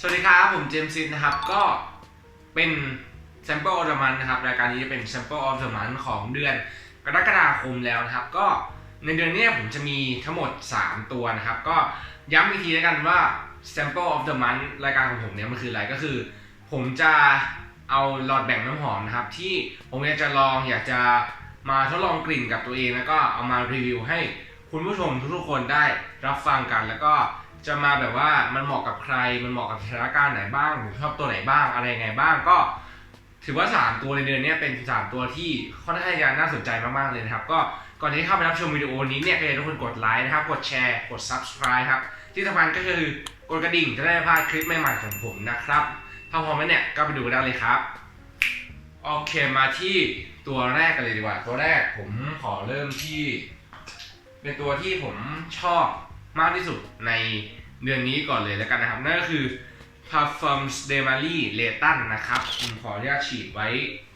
สวัสดีครับ ผมเจมส์ซินนะครับ ก็เป็น Sample of the Month นะครับ รายการนี้จะเป็น Sample of the Month ของเดือนกรกฎาคมแล้วนะครับ ก็ในเดือนนี้ผมจะมีทั้งหมด 3 ตัวนะครับ ก็ย้ำอีกทีแล้วกันว่า Sample of the Month รายการของผมเนี่ยมันคืออะไรก็คือ ผมจะเอาหลอดแบ่งน้ำหอมนะครับ ที่ผมอยากจะลองอยากจะมาทดลองกลิ่นกับตัวเอง แล้วก็เอามารีวิวให้คุณผู้ชมทุกๆคนได้รับฟังกันแล้วก็ จะมาแบบว่ามันเหมาะกับใคร มันเหมาะกับสถานการณ์ไหนบ้างผมชอบตัวไหนบ้างอะไรไงบ้างก็ ถือว่า 3 ตัวในเดือนนี้เป็น 3 ตัวที่ค่อนข้างจะน่าสนใจมากๆเลยนะครับ ก็ก่อนที่เข้าไปรับชมวิดีโอนี้เนี่ยก็อยากให้ทุกคนกดไลค์นะครับ กดแชร์ กด subscribe ครับ ที่สำคัญก็คือกดกระดิ่งจะได้ไม่พลาดคลิปใหม่ๆของผมนะครับ ถ้าพร้อมแล้วเนี่ยก็ไปดูกันได้เลยครับโอเคมาที่ตัวแรกกันเลยดีกว่า ตัวแรกผมขอเริ่มที่ เป็นตัวที่ผมชอบ มากที่สุดในเดือนนี้ก่อนเลยแล้วกันนะครับ นั่นก็คือ Parfums de m a r i l e t a n นะครับผมขออนุญาตฉีดไว้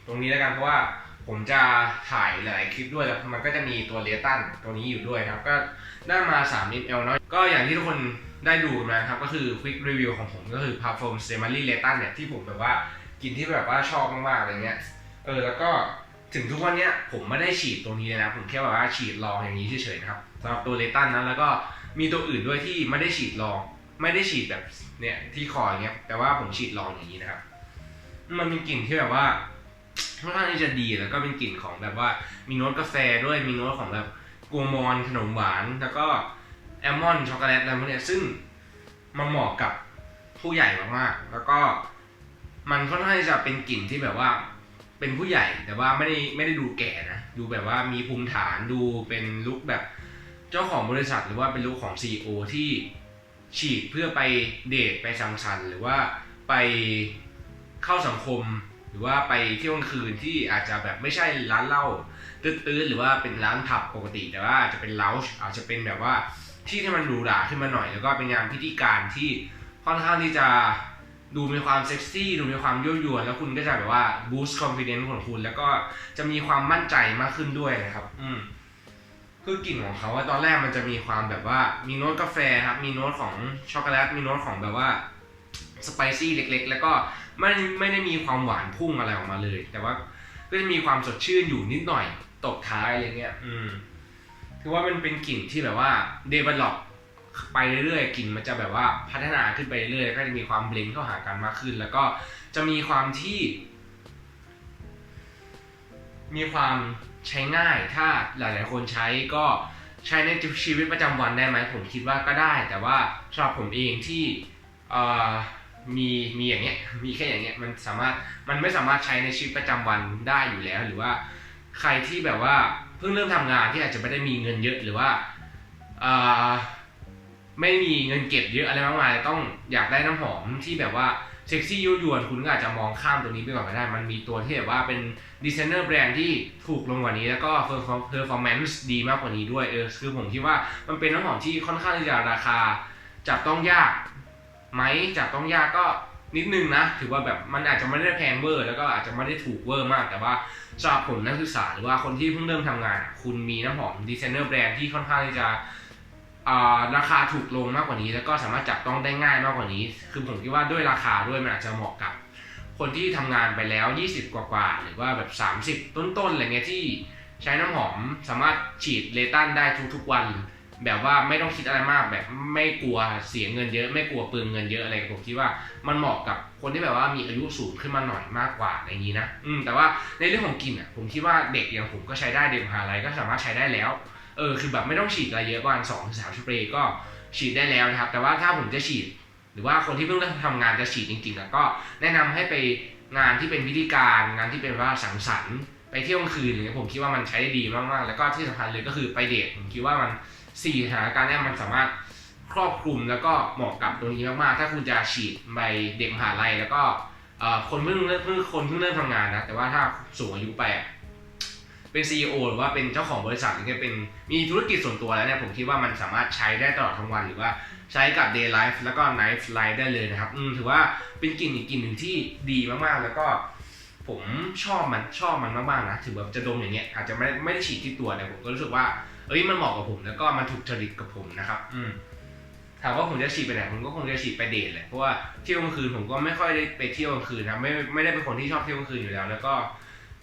ตรงนี้แล้วกันเพราะว่าผมจะถ่ายหลายคลิปด้วยแล้วมันก็จะมีตัวเลตันตัวนี้อยู่ด้วยครับ ก็ได้มา 3 ml เนาะก็อย่างที่ทุกคนได้ดูกันนะครับ ก็คือ quick review ของผมก็คือ Parfums de m a r i l e t a n เนี่ยที่ผมแบบว่ากินที่แบบว่าชอบมากๆอะไรเงี้ยเออแล้วก็ถึงทุกวันเนี้ยผมไม่ได้ฉีดตรงนี้เลยนะ ผมแค่แบบว่าฉีดลองอย่างนี้เฉยๆนะครับสำหรับตัวเลตันนะแล้วก็ มีตัวอื่นด้วยที่ไม่ได้ฉีดลอง ไม่ได้ฉีดแบบเนี่ยที่คออย่างเงี้ย แต่ว่าผมฉีดลองอย่างนี้นะครับ มันเป็นกลิ่นที่แบบว่าค่อนข้างที่จะดีแล้วก็เป็นกลิ่นของแบบว่า มีโน้ตกาแฟด้วยมีโน้ตของแบบกัวมอนขนมหวานแล้วก็แอลมอนช็อกโกแลตอะไรพวกเนี้ยซึ่งมันเหมาะกับผู้ใหญ่มากๆแล้วก็มันค่อนข้างจะเป็นกลิ่นที่แบบว่าเป็นผู้ใหญ่แต่ว่าไม่ได้ไม่ได้ดูแก่นะ ดูแบบว่ามีภูมิฐานดูเป็นลุคแบบ เจ้าของบริษัทหรือว่าเป็นลุคของ CEO ที่ฉีดเพื่อไปเดทไปสังสรรค์หรือว่าไปเข้าสังคม หรือว่าไปเที่ยวกลางคืนที่อาจจะแบบไม่ใช่ร้านเหล้าตื้อๆหรือว่าเป็นร้านผับปกติ แต่ว่าอาจจะเป็นเลาจ์อาจจะเป็นแบบว่าที่ที่มันหรูหราขึ้นมาหน่อย แล้วก็เป็นงานพิธีการที่ค่อนข้างที่จะดูมีความเซ็กซี่ดูมีความยั่วยวนแล้วคุณก็จะแบบว่าบูสต์คอนฟ idence ของคุณ แล้วก็จะมีความมั่นใจมากขึ้นด้วยนะครับ อืม คือกลิ่นของเขาว่าตอนแรกมันจะมีความแบบว่ามีโน้ตกาแฟครับ มีโน้ตของช็อกโกแลต มีโน้ตของแบบว่าสไปซี่เล็ก ๆ แล้วก็ไม่ไม่ได้มีความหวานพุ่งอะไรออกมาเลย แต่ว่าก็จะมีความสดชื่นอยู่นิดหน่อยตกท้ายอะไรเงี้ย อืมถือว่ามันเป็นกลิ่นที่แบบว่า develop ไปเรื่อยๆกลิ่นมันจะแบบว่าพัฒนาขึ้นไปเรื่อยๆก็จะมีความเบลนด์เข้าหากันมากขึ้น แล้วก็จะมีความที่ มีความ ใช้ง่ายถ้าหลาย ๆ คนใช้ก็ใช้ในชีวิตประจำวันได้ไหมผมคิดว่าก็ได้ แต่ว่าสำหรับผมเองที่มีมีอย่างเงี้ยมีแค่อย่างเงี้ยมันสามารถมันไม่สามารถใช้ในชีวิตประจำวันได้อยู่แล้ว หรือว่าใครที่แบบว่าเพิ่งเริ่มทำงานที่อาจจะไม่ได้มีเงินเยอะหรือว่าไม่มีเงินเก็บเยอะอะไรมากมายต้องอยากได้น้ำหอมที่แบบว่า เซ็กซี่ยั่วยวนคุณก็อาจจะมองข้ามตัวนี้ไปก่อนก็ได้ มันมีตัวที่แบบว่าเป็นดีไซเนอร์แบรนด์ที่ถูกลงกว่านี้ แล้วก็เพอร์ฟอร์แมนซ์ดีมากกว่านี้ด้วยเออคือผมคิดว่ามันเป็นน้ำหอมที่ค่อนข้างที่จะราคา จับต้องยากไหมจับต้องยากก็นิดนึงนะ ถือว่าแบบมันอาจจะไม่ได้แพงเวอร์ แล้วก็อาจจะไม่ได้ถูกเวอร์มาก แต่ว่าสำหรับผมนักศึกษาหรือว่าคนที่เพิ่งเริ่มทำงานอะคุณมีน้ำหอมดีไซเนอร์แบรนด์ที่ค่อนข้างที่จะ ราคาถูกลงมากกว่านี้ แล้วก็สามารถจับต้องได้ง่ายมากกว่านี้ คือผมคิดว่าด้วยราคาด้วยมันอาจจะเหมาะกับ คนที่ทำงานไปแล้ว 20 กว่าๆหรือว่าแบบ 30 ต้นๆอะไรเงี้ยที่ใช้น้ำหอมสามารถฉีดเลตันได้ทุกๆวัน แบบว่าไม่ต้องคิดอะไรมากแบบไม่กลัวเสียเงินเยอะ ไม่กลัวเปลืองเงินเยอะอะไรผมคิดว่ามันเหมาะกับคนที่แบบว่ามีอายุสูงขึ้นมาหน่อยมากกว่าอย่างนี้นะอืมแต่ว่าในเรื่องของกลิ่นอะผมคิดว่าเด็กอย่างผมก็ใช้ได้เด็กมหาลัยก็สามารถใช้ได้แล้ว เออคือแบบไม่ต้องฉีดอะไรเยอะประมาณสองถึงสามสเปรย์ก็ฉีดได้แล้วนะครับ แต่ว่าถ้าผมจะฉีด หรือว่าคนที่เพิ่งเริ่มทำงานจะฉีดจริงๆอะก็แนะนำให้ไปงานที่เป็นพิธีการ งานที่เป็นว่าสังสรรค์ไปเที่ยวกลางคืนอะไรเงี้ยผมคิดว่ามันใช้ได้ดีมากๆ แล้วก็ที่สำคัญเลยก็คือไปเดทผมคิดว่ามันสี่สถานการณ์เนี้ยมันสามารถครอบคลุมแล้วก็เหมาะกับตรงนี้มากๆ ถ้าคุณจะฉีดใบเด็กมหาลัยแล้วก็เอ่อคนเพิ่งเริ่มเพิ่งคนเพิ่งเริ่มทำงานนะแต่ว่าถ้าสูงอายุไป เป็น CEO หรือว่าเป็นเจ้าของบริษัทหรือเป็นมีธุรกิจส่วนตัวแล้วเนี่ยผมคิดว่ามันสามารถใช้ได้ตลอดทั้งวันหรือว่าใช้กับ day life แล้วก็ night life ได้เลยนะครับถือว่าเป็นกลิ่นอีกกลิ่นหนึ่งที่ดีมากๆ แล้วก็ผมชอบมันชอบมันมากๆนะถือว่าจะดมอย่างเงี้ยอาจจะไม่ไม่ได้ฉีดที่ตัวแต่ผมก็รู้สึกว่าเอ้ยมันเหมาะกับผมแล้วก็มันถูกจริตกับผมนะครับ อืมถถามว่าผมจะฉีดไปไหนผมก็คงจะฉีดไปเดทแหละเพราะว่าเที่ยวกลางคืนผมก็ไม่ค่อยได้ไปเที่ยวกลางคืนนะไม่ไม่ได้เป็นคนที่ชอบเที่ยวกลางคืนอยู่แล้ว แล้วก็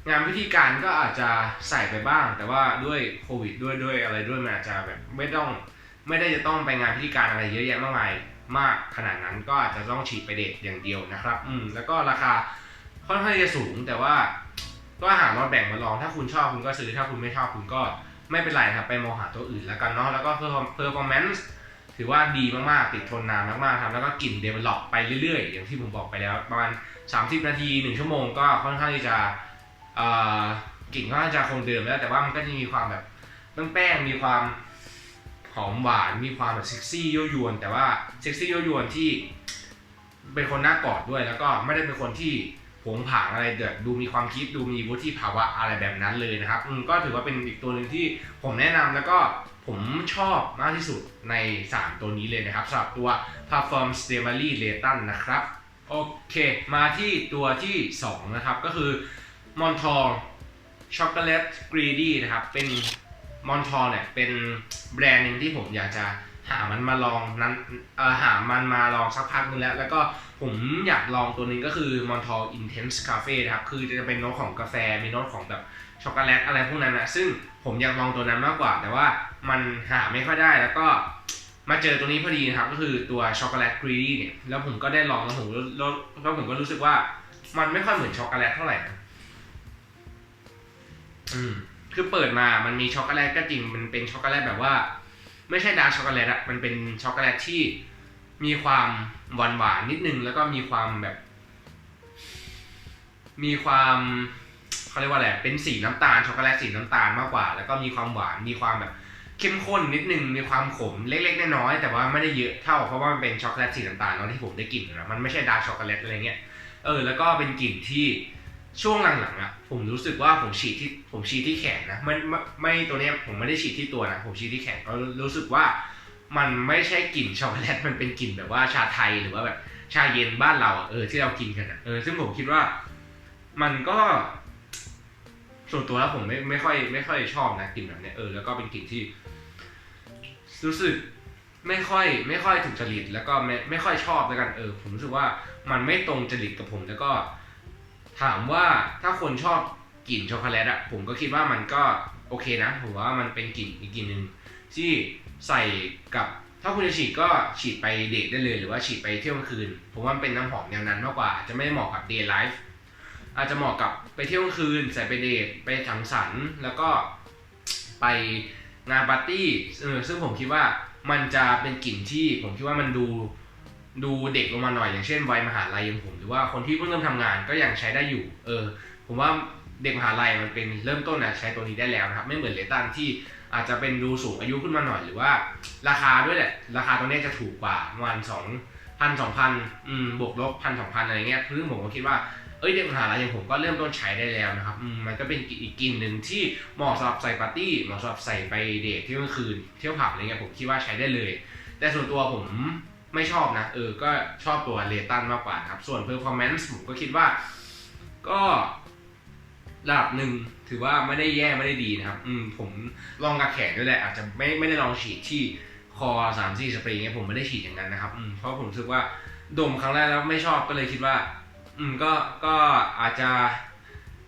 งานพิธีการก็อาจจะใส่ไปบ้าง แต่ว่าด้วยโควิดด้วยด้วยอะไรด้วยมันอาจจะแบบไม่ต้องไม่ได้จะต้องไปงานพิธีการอะไรเยอะแยะมากมายมากขนาดนั้นก็อาจจะต้องฉีดไปเดทอย่างเดียวนะครับ อืมแล้วก็ราคาค่อนข้างจะสูงแต่ว่าก็หารถแบ่งมาลอง ถ้าคุณชอบคุณก็ซื้อถ้าคุณไม่ชอบคุณก็ไม่เป็นไรครับไปมองหาตัวอื่นแล้วกันเนาะแล้วก็เพิ่ม performance ถือว่าดีมากๆ ติดทนนานมากๆครับแล้วก็กลิ่นเดเวล็อปไปเรื่อยๆ อย่างที่ผมบอกไปแล้ว ประมาณ 30 นาที 1 ชั่วโมงก็ค่อนข้างที่จะ กลิ่นก็น่าจะคงเดิมแล้ว แต่ว่ามันก็จะมีความแบบแป้งมีความหอมหวานมีความแบบเซ็กซี่ยั่วยวน แต่ว่าเซ็กซี่ยั่วยวนที่เป็นคนน่ากอดด้วยแล้วก็ไม่ได้เป็นคนที่ผงผางอะไรเดือดดูมีความคิดดูมีวุฒิภาวะอะไรแบบนั้นเลยนะครับอืมก็ถือว่าเป็นอีกตัวหนึ่งที่ผมแนะนำแล้วก็ผมชอบมากที่สุดใน 3 ตัวนี้เลยนะครับสำหรับตัว Parfum s t e m a l y l a t o n นะครับ โอเค มาที่ตัวที่ 2 นะครับ ก็คือ m o n t o r Chocolate Greedy นะครับ เป็น m o n t o r เนี่ยเป็นแบรนด์หนึ่งที่ผมอยากจะหามันมาลองนั้นเอ่อหามันมาลองสักพักนึงแล้ว แล้วก็ผมอยากลองตัวนึงก็คือ m o n t o r Intense Cafe นะครับ คือจะเป็นโน้ตของกาแฟ มีโน้ตของแบบช็อกโกแลตอะไรพวกนั้นนะซึ่งผมอยากลองตัวนั้นมากกว่า แต่ว่ามันหาไม่ค่อยได้ แล้วก็มาเจอตัวนี้พอดีนะครับ ก็คือตัวช็อกโกแลตกรีดี้เนี่ย แล้วผมก็ได้ลองแล้วผมแล้วแล้วผมก็รู้สึกว่ามันไม่ค่อยเหมือนช็อกโกแลตเท่าไหร่นะ คือเปิดมามันมีช็อกโกแลตก็จริง มันเป็นช็อกโกแลตแบบว่า ไม่ใช่ดาร์กช็อกโกแลตอะมันเป็นช็อกโกแลตที่มีความหวานหวานนิดนึง แล้วก็มีความแบบ มีความเขาเรียกว่าอะไรเป็นสีน้ำตาลช็อกโกแลตสีน้ำตาลมากกว่า แล้วก็มีความหวานมีความแบบเข้มข้นนิดนึงมีความขมเล็กๆน้อยๆแต่ว่าไม่ได้เยอะเท่าเพราะว่ามันเป็นช็อกโกแลตสีน้ำตาลเนาะที่ผมได้กลิ่นนะมันไม่ใช่ดาร์กช็อกโกแลตอะไรเงี้ยเออแล้วก็เป็นกลิ่นที่ ช่วงหลังๆอะผมรู้สึกว่าผมฉีดที่ผมฉีดที่แขนนะไม่ไม่ไม่ตัวเนี้ยผมไม่ได้ฉีดที่ตัวนะผมฉีดที่แขนก็รู้สึกว่ามันไม่ใช่กลิ่นช็อกโกแลตมันเป็นกลิ่นแบบว่าชาไทยหรือว่าแบบชาเย็นบ้านเราอะเออที่เรากินกันอะเออซึ่งผมคิดว่ามันก็ ส่วนตัวแล้วผมไม่ไม่ค่อย ไม่ค่อยชอบนะกลิ่นแบบเนี้ยเออแล้วก็เป็นกลิ่นที่ รู้สึกไม่ค่อย ไม่ค่อยถูกจริตแล้วก็ไม่ไม่ค่อยชอบแล้วกันเออ ผมรู้สึกว่ามันไม่ตรงจริตกับผมแล้วก็ ถามว่าถ้าคนชอบกลิ่นช็อกโกแลตอะผมก็คิดว่ามันก็โอเคนะ ผมว่ามันเป็นกลิ่นอีกกลิ่นหนึ่งที่ใส่กับถ้าคุณจะฉีดก็ฉีดไปเดทได้เลย หรือว่าฉีดไปเที่ยวกลางคืน ผมว่ามันเป็นน้ำหอมแนวนั้นมากกว่าจะไม่เหมาะกับเดย์ไลฟ์อาจจะเหมาะกับไปเที่ยวกลางคืน ใส่ไปเดทไปสังสรรแล้วก็ไปงานปาร์ตี้ซึ่งผมคิดว่ามันจะเป็นกลิ่นที่ผมคิดว่ามันดู ดูเด็กลงมาหน่อยอย่างเช่นวัยมหาลัยอย่างผม หรือว่าคนที่เพิ่งเริ่มทำงานก็ยังใช้ได้อยู่ เออ ผมว่าเด็กมหาลัยมันเป็นเริ่มต้นนะใช้ตัวนี้ได้แล้วนะครับ ไม่เหมือนเลตันที่อาจจะเป็นดูสูงอายุขึ้นมาหน่อย หรือว่าราคาด้วยแหละ ราคาตัวนี้จะถูกกว่าประมาณสองพันสองพันอืมบวกลบพันสองพันอะไรเงี้ยซึ่งผมก็คิดว่าเอ้ยเด็กมหาลัยอย่างผมก็เริ่มต้นใช้ได้แล้วนะครับมันก็เป็นอีกกลิ่นหนึ่งที่เหมาะสำหรับใส่ปาร์ตี้เหมาะสำหรับใส่ไปเดทเที่ยวกลางคืนเที่ยวผับอะไรเงี้ยผมคิดว่าใช้ได้เลย แต่ส่วนตัวผม ไม่ชอบนะเออก็ชอบตัวเลตันมากกว่าครับ ส่วน performance ผมก็คิดว่า ก็ระดับหนึ่งถือว่าไม่ได้แย่ไม่ได้ดีนะครับ อืมผมลองกับแขนด้วยแหละ อาจจะไม่ไม่ได้ลองฉีดที่คอสามสี่สเปรย์เงี้ยผมไม่ได้ฉีดอย่างนั้นนะครับ อืมเพราะผมรู้สึกว่าดมครั้งแรกแล้วไม่ชอบก็เลยคิดว่า อืมก็ก็อาจจะ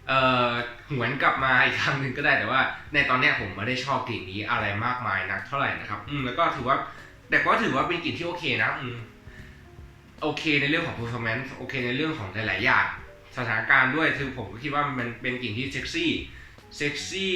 เอ่อหวนกลับมาอีกครั้งหนึ่งก็ได้แต่ว่า ในตอนเนี้ยผมไม่ได้ชอบกลิ่นนี้อะไรมากมายนักเท่าไหร่นะครับ อืมแล้วก็ถือว่า แต่ก็ถือว่าเป็นกลิ่นที่โอเคนะอืมโอเคในเรื่องของ performance โอเคในเรื่องของหลาย ๆ อย่างสถานการณ์ด้วยคือผมก็คิดว่ามันเป็นกลิ่นที่เซ็กซี่เซ็กซี่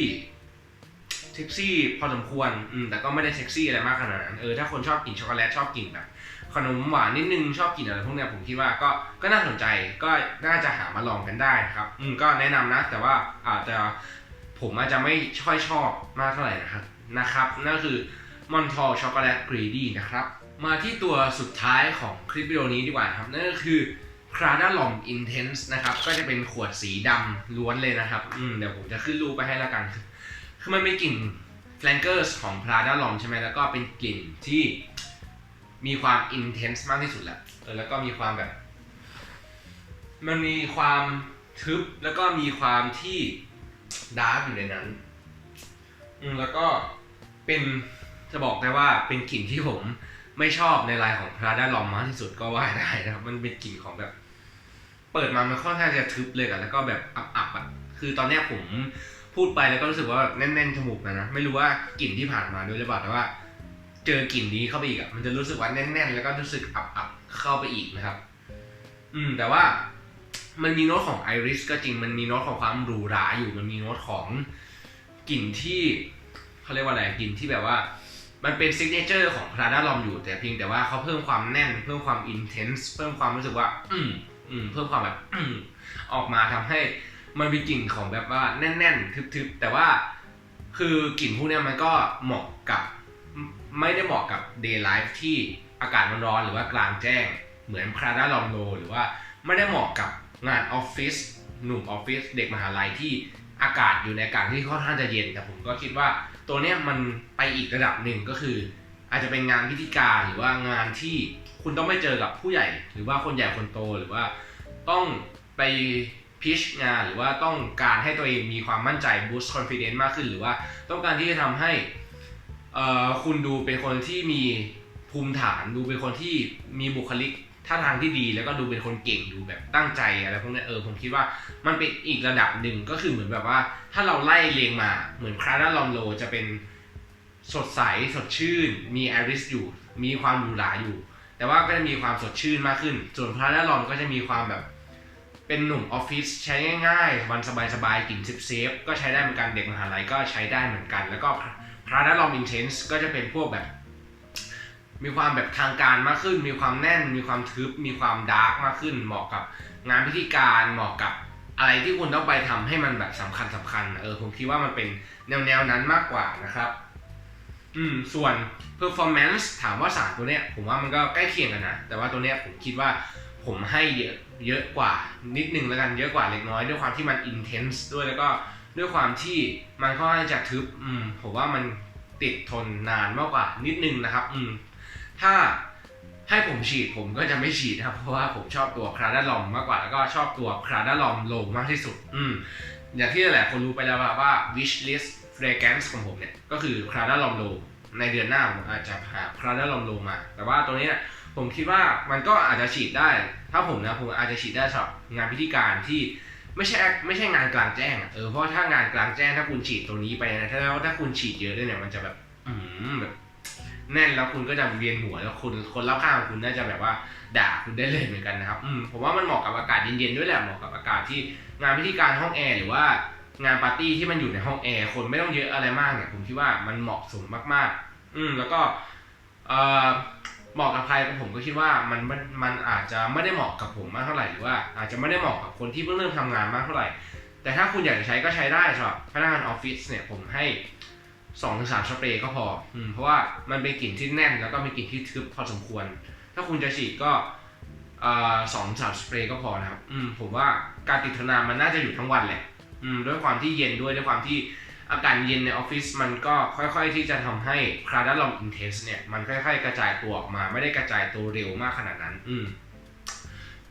เซ็กซี่พอสมควรอืมแต่ก็ไม่ได้เซ็กซี่อะไรมากขนาดนั้นเออถ้าคนชอบกลิ่นช็อกโกแลตชอบกลิ่นแบบขนมหวานนิดนึงชอบกลิ่นอะไรพวกเนี้ยผมคิดว่าก็ก็น่าสนใจก็น่าจะหามาลองกันได้นะครับอืมก็แนะนำนะ แต่ว่าอาจจะผมอาจจะไม่ค่อยชอบมากเท่าไหร่นะครับนะครับนั่นคือ มอนทอลช็อกโกแลตกรีดี้นะครับ มาที่ตัวสุดท้ายของคลิปวิดีโอนี้ดีกว่าครับ นั่นก็คือ c r a d a l o m Intense นะครับ ก็จะเป็นขวดสีดำล้วนเลยนะครับ อืม เดี๋ยวผมจะขึ้นรูปไปให้ละกัน คือมันเป็นกลิ่น flankers ของ p r a d a l o m ใช่ไหมแล้วก็เป็นกลิ่นที่มีความ intense มากที่สุดแหละเออแล้วก็มีความแบบ มันมีความทึบแล้วก็มีความที่ดาร์กอยู่ในนั้น อืม แล้วก็เป็น จะบอกได้ว่าเป็นกลิ่นที่ผมไม่ชอบในลายของพราด้าลอมมากที่สุดก็ว่าได้นะครับ มันเป็นกลิ่นของแบบ เปิดมามันค่อนข้างจะทึบเลยกันแล้วก็แบบอับๆอะคือตอนเนี้ยผมพูดไปแล้วก็รู้สึกว่าแบบแน่นๆจมูกนะนะไม่รู้ว่ากลิ่นที่ผ่านมาด้วยหรือเปล่าแต่ว่า เจอกลิ่นนี้เข้าไปอีกอะมันจะรู้สึกว่าแน่น ๆ แล้วก็รู้สึกอับๆเข้าไปอีกนะครับ อืม แต่ว่ามันมีโน้ตของไอริสก็จริง มันมีโน้ตของความหรูหราอยู่ มันมีโน้ตของกลิ่นที่เขาเรียกว่าอะไร กลิ่นที่แบบว่า มันเป็นซิกเนเจอร์ของพราด้าลอมอยู่แต่เพียงแต่ว่าเขาเพิ่มความแน่น เพิ่มความอินเทนส์เพิ่มความรู้สึกว่า อืมอืมเพิ่มความแบบอืมออกมาทำให้มันมีกลิ่นของแบบว่าแน่น ๆ ทึบๆแต่ว่าคือกลิ่นพวกนี้มันก็เหมาะกับไม่ได้เหมาะกับ day life ที่อากาศมันร้อนหรือว่ากลางแจ้ง เหมือนพราด้าลอมโลหรือว่าไม่ได้เหมาะกับงานออฟฟิศหนุ่มออฟฟิศเด็กมหาลัยที่ อากาศอยู่ในอากาศที่ค่อนข้างจะเย็น แต่ผมก็คิดว่าตัวเนี้ยมันไปอีกระดับหนึ่งก็คือ อาจจะเป็นงานพิธีการหรือว่างานที่คุณต้องไม่เจอกับผู้ใหญ่ หรือว่าคนใหญ่คนโตหรือว่าต้องไปพิชงานหรือว่าต้องการให้ตัวเองมีความมั่นใจ boost confidence มากขึ้น หรือว่าต้องการที่จะทำให้คุณดูเป็นคนที่มีภูมิฐานดูเป็นคนที่มีบุคลิก ท่าทางที่ดีแล้วก็ดูเป็นคนเก่งดูแบบตั้งใจอะไรพวกนี้เออผมคิดว่ามันเป็นอีกระดับหนึ่งก็คือเหมือนแบบว่า ถ้าเราไล่เรียงมาเหมือนคราด้าลอมโลจะเป็นสดใสสดชื่น มีแอริสอยู่ มีความหรูหราอยู่ แต่ว่าก็จะมีความสดชื่นมากขึ้น ส่วนพระด้าลอมก็จะมีความแบบ เป็นหนุ่มออฟฟิศใช้ง่ายๆวันสบายๆกลิ่นเซฟเซฟก็ใช้ได้เหมือนกันเด็กมหาลัยก็ใช้ได้เหมือนกัน แล้วก็พระด้าลอมอินเทนส์ก็จะเป็นพวกแบบ มีความแบบทางการมากขึ้น มีความแน่น มีความทึบ มีความดาร์กมากขึ้น เหมาะกับงานพิธีการเหมาะกับอะไรที่คุณต้องไปทำให้มันแบบสำคัญสำคัญ เออผมคิดว่ามันเป็นแนวแนวนั้นมากกว่านะครับ อืม ส่วน performance ถามว่าสามตัวเนี้ย ผมว่ามันก็ใกล้เคียงกันนะ แต่ว่าตัวเนี้ยผมคิดว่าผมให้เยอะเยอะกว่านิดนึงแล้วกันเยอะกว่าเล็กน้อยด้วยความที่มัน intense ด้วยแล้วก็ด้วยความที่มันค่อนข้างจะทึบ อืม ผมว่ามันติดทนนานมากกว่านิดนึงนะครับ อืม ถ้าให้ผมฉีดผมก็จะไม่ฉีดนะครับ เพราะว่าผมชอบตัวคราดาลอมมากกว่าแล้วก็ชอบตัวคราดาลอมโลมากที่สุด อืมอย่างที่หลายคนรู้ไปแล้วว่า wish list fragrance ของผมเนี่ย ก็คือคราดาลอมโลในเดือนหน้าผมอาจจะหาคราดาลอมโลมา แต่ว่าตัวนี้เนี่ยผมคิดว่ามันก็อาจจะฉีดได้ ถ้าผมนะผมอาจจะฉีดได้สำหรับงานพิธีการที่ไม่ใช่ไม่ใช่งานกลางแจ้งเออเพราะถ้างานกลางแจ้งถ้าคุณฉีดตัวนี้ไปนะถ้าถ้าคุณฉีดเยอะด้วยเนี่ยมันจะแบบ อืมแบบ แน่นแล้วคุณก็จะเวียนหัวแล้วคุณคนรอบข้างคุณน่าจะแบบว่าด่าคุณได้เลยเหมือนกันนะครับ อืมผมว่ามันเหมาะกับอากาศเย็นๆด้วยแหละเหมาะกับอากาศที่งานพิธีการห้องแอร์หรือว่างานปาร์ตี้ที่มันอยู่ในห้องแอร์คนไม่ต้องเยอะอะไรมากเนี่ยผมคิดว่ามันเหมาะสมมากๆ อืมแล้วก็เอ่อเหมาะกับใครผมก็คิดว่ามันมันมันอาจจะไม่ได้เหมาะกับผมมากเท่าไหร่หรือว่า อาจจะไม่ได้เหมาะกับคนที่เพิ่งเริ่มทำงานมากเท่าไหร่ แต่ถ้าคุณอยากจะใช้ก็ใช้ได้สำหรับพนักงานออฟฟิศเนี่ยผมให้ สองถึงสามสเปรย์ก็พออืมเพราะว่ามันเป็นกลิ่นที่แน่นแล้วก็มีกลิ่นที่ทึบพอสมควร ถ้าคุณจะฉีดก็สองสามสเปรย์ก็พอนะครับอืมผมว่าการติดทนนานมันน่าจะอยู่ทั้งวันแหละอืมด้วยความที่เย็นด้วยด้วยความที่อากาศเย็นในออฟฟิศมันก็ค่อยๆที่จะทำให้คราด้าลอมอินเทนส์เนี่ยมันค่อย ๆ กระจายตัวออกมา ไม่ได้กระจายตัวเร็วมากขนาดนั้น อืม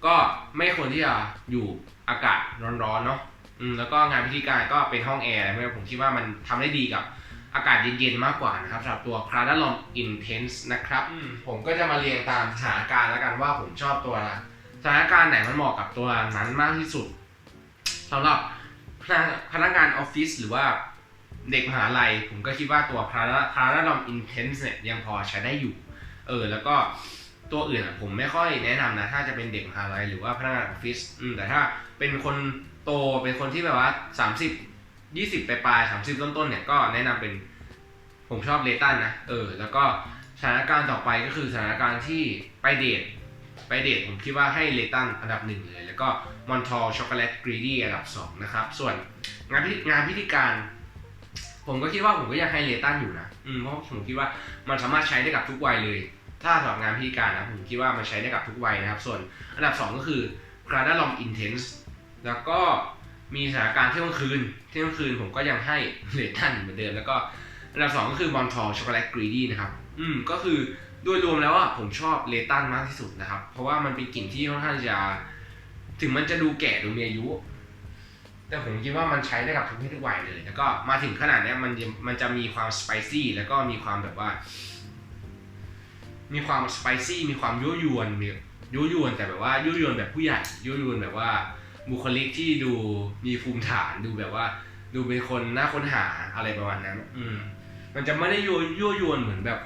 ก็ไม่ควรที่จะอยู่อากาศร้อนๆเนาะอืมแล้วก็งานพิธีการก็เป็นห้องแอร์อะไรพวกนี้ผมคิดว่ามันทำได้ดีกับ อากาศเย็นๆมากกว่านะครับสำหรับตัว c r a d a l o m Intense นะครับผมก็จะมาเรียงตามสถานการณ์แล้วกันว่าผมชอบตัวสถานการณ์ไหนมันเหมาะกับตัวนั้นมากที่สุดสำหรับพนักพนักงานออฟฟิศหรือว่าเด็กมหาลัย ผมก็คิดว่าตัว c r a d a l o m Intense เนี่ยยังพอใช้ได้อยู่ เออ แล้วก็ตัวอื่นอะผมไม่ค่อยแนะนำนะ ถ้าจะเป็นเด็กมหาลัยหรือว่าพนักงานออฟฟิศอืมแต่ถ้าเป็นคนโตเป็นคนที่แบบว่า 30 ยี่สิบปลายสามสิบต้นๆเนี่ยก็แนะนำเป็นผมชอบเลตันนะเออ แล้วก็สถานการณ์ต่อไปก็คือสถานการณ์ที่ไปเดทไปเดทผมคิดว่าให้เลตันอันดับหนึ่งเลย แล้วก็มอนทอช็อกโกแลตกรีดี้อันดับสองนะครับ ส่วนงานพิงานพิธีการ ผมก็คิดว่าผมก็ยังให้เลตันอยู่นะอืมเพราะผมคิดว่ามันสามารถใช้ได้กับทุกวัยเลย ถ้าสำหรับงานพิธีการนะผมคิดว่ามันใช้ได้กับทุกวัยนะครับ ส่วนอันดับสองก็คือ g r a d a l o m Intense แล้วก็ มีสถานการณ์เที่ยงคืนเที่ยงคืนผมก็ยังให้เลตันเหมือนเดิมแล้วก็อันดับสองก็คือบอลทอช็อกโกแลตกรีดี้นะครับ อืมก็คือโดยรวมแล้วอะผมชอบเลตันมากที่สุดนะครับ เพราะว่ามันเป็นกลิ่นที่ค่อนข้างจะถึงมันจะดูแก่ดูมีอายุ แต่ผมคิดว่ามันใช้ได้กับทุกเพศทุกวัยเลย แล้วก็มาถึงขนาดนี้มันมันจะมีความสไปซี่แล้วก็มีความแบบว่า มีความสไปซี่มีความยั่วยวนมียั่วยวนแต่แบบว่ายั่วยวนแบบผู้ใหญ่ยั่วยวนแบบว่า บุคลิกที่ดูมีภูมิฐานดูแบบว่า ดูเป็นคนน่าค้นหาอะไรประมาณนั้น อืม มันจะไม่ได้ยั่วยั่วยวนเหมือนแบบ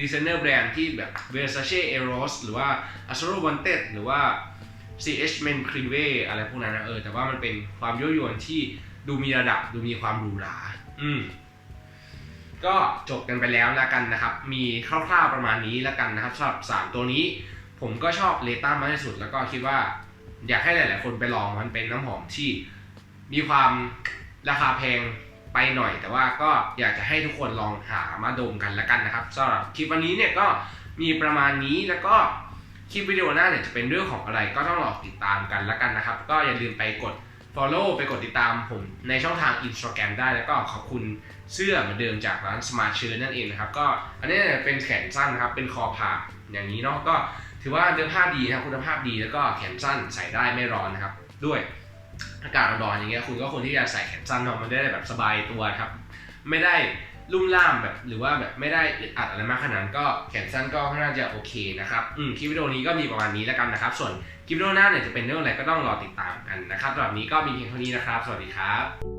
ดีไซเนอร์แบรนด์ที่แบบ Versace Eros หรือว่า a s o r o Wanted หรือว่า CH Men c r i v e อะไรพวกนั้นนะเออ แต่ว่ามันเป็นความยั่วยวนที่ดูมีระดับดูมีความหรูหราอืมก็จบกันไปแล้วล้วกันนะครับ มีคร่าวๆประมาณนี้แล้วกันนะครับสำหรับ 3 ตัวนี้ ผมก็ชอบเลต้ามากที่สุด แล้วก็คิดว่า อยากให้หลาย ๆ คนไปลองมันเป็นน้ำหอมที่มีความราคาแพงไปหน่อย แต่ว่าก็อยากจะให้ทุกคนลองหามาดมกันล้วกันนะครับสำหรับคลิปวันนี้เนี่ยก็มีประมาณนี้แล้วก็คลิปวิดีโอหน้าเนี่ยจะเป็นเรื่องของอะไรก็ต้องรอติดตามกันล้วกันนะครับ ก็อย่าลืมไปกด follow ไปกดติดตามผมในช่องทาง Instagram ได้แล้วก็ขอบคุณเสื้อเหมือนเดิมจากร้าน Smart Shirt นั่นเองนะครับ ก็อันนี้เนี่ยเป็นแขนสั้นนะครับ เป็นคอผ่าอย่างนี้เนาะก็ ถือว่าเนื้อผ้าดีนะคุณภาพดีแล้วก็แขนสั้นใส่ได้ไม่ร้อนนะครับ ด้วยอากาศร้อนๆอย่างเงี้ยคุณก็ควรที่จะใส่แขนสั้นเนาะมันได้แบบสบายตัวครับ ไม่ได้ลุ่มล่ามแบบหรือว่าแบบไม่ได้อึดอัดอะไรมากขนาดนั้นก็แขนสั้นก็ค่อนข้างจะโอเคนะครับอืมคลิปวิดีโอนี้ก็มีประมาณนี้แล้วกันนะครับ ส่วนคลิปวิดีโอหน้าเนี่ยจะเป็นเรื่องอะไรก็ต้องรอติดตามกันนะครับสำหรับนี้ก็มีเพียงเท่านี้นะครับ สวัสดีครับ